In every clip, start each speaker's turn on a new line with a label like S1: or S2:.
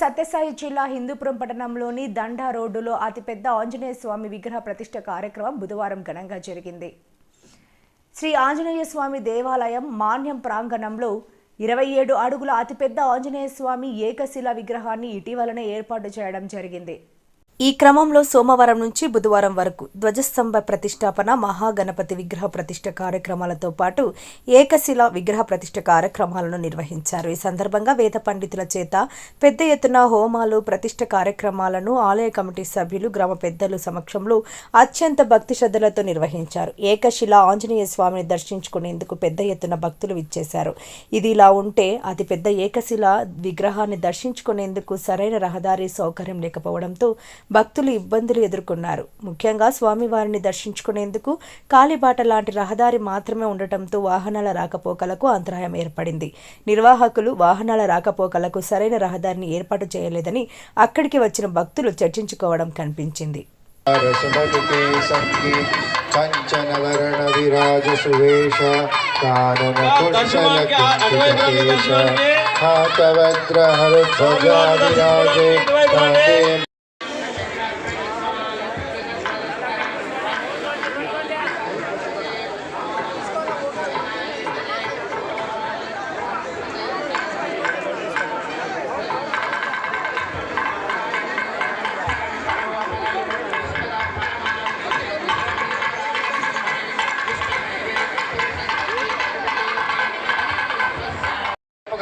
S1: సత్యసాయి జిల్లా హిందూపురం పట్టణంలోని దండా రోడ్డులో అతిపెద్ద ఆంజనేయ స్వామి విగ్రహ ప్రతిష్ట కార్యక్రమం బుధవారం ఘనంగా జరిగింది. శ్రీ ఆంజనేయ స్వామి దేవాలయం మాన్యం ప్రాంగణంలో ఇరవై ఏడు అడుగుల అతిపెద్ద ఆంజనేయ స్వామి ఏకశిలా విగ్రహాన్ని ఇటీవలనే ఏర్పాటు చేయడం జరిగింది. ఈ క్రమంలో సోమవారం నుంచి బుధవారం వరకు ధ్వజస్తంభ ప్రతిష్టాపన మహాగణపతి విగ్రహ ప్రతిష్ఠ కార్యక్రమాలతో పాటు ఏకశిల విగ్రహ ప్రతిష్ఠ కార్యక్రమాలను నిర్వహించారు. ఈ సందర్భంగా వేద పండితుల చేత పెద్ద ఎత్తున హోమాలు ప్రతిష్ట కార్యక్రమాలను ఆలయ కమిటీ సభ్యులు గ్రామ పెద్దలు సమక్షంలో అత్యంత భక్తి శ్రద్ధలతో నిర్వహించారు. ఏకశిల ఆంజనేయ స్వామిని దర్శించుకునేందుకు పెద్ద ఎత్తున భక్తులు విచ్చేశారు. ఇది ఇలా ఉంటే అతి పెద్ద ఏకశిల విగ్రహాన్ని దర్శించుకునేందుకు సరైన రహదారి సౌకర్యం లేకపోవడంతో భక్తులు ఇబ్బందులు ఎదుర్కొన్నారు. ముఖ్యంగా స్వామివారిని దర్శించుకునేందుకు కాలిబాట లాంటి రహదారి మాత్రమే ఉండటంతో వాహనాల రాకపోకలకు అంతరాయం ఏర్పడింది. నిర్వాహకులు వాహనాల రాకపోకలకు సరైన రహదారిని ఏర్పాటు చేయలేదని అక్కడికి వచ్చిన భక్తులు చర్చించుకోవడం కనిపించింది.
S2: రసమతితే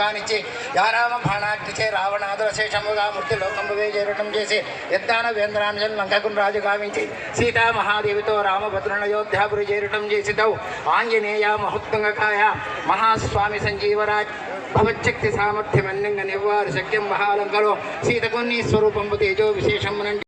S3: ముఖానిచ్చి యారామ బాణాగ్నిచే రావణాదురశేషముగా మృతి లోకంబువే చేరటం చేసి యద్దాన వేంద్రాంజన్ లంకకుని రాజు గావించి సీతా మహాదేవితో రామభద్రుని అయోధ్యాపురి చేరటం చేసి తౌ ఆంజనేయ మహోత్తుంగకాయ మహాస్వామి సంజీవరాజ్ భవచ్చక్తి సామర్థ్యమన్నంగ నివ్వారు శక్యం మహాలంకలో సీతకుని స్వరూపంబు తేజో విశేషమునండి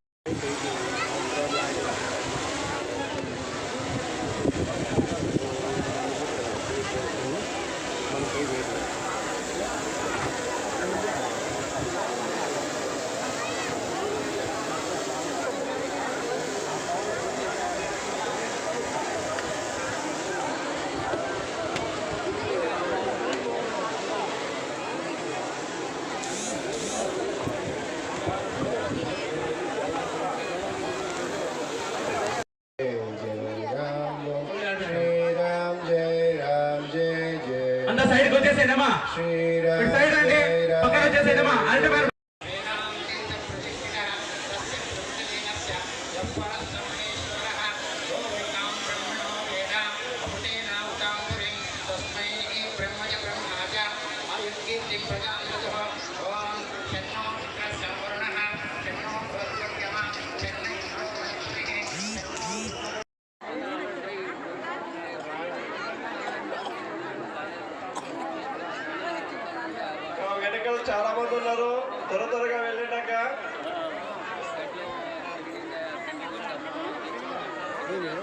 S4: సైడ్కి వచ్చేసేదమ్మా
S2: శ్రీరామ్
S4: ఇటు సైడ్ అండి పక్కన
S5: వెనకాల చాలా మంది ఉన్నారు. త్వర త్వరగా వెళ్ళాక
S6: ఎక్కడున్నారో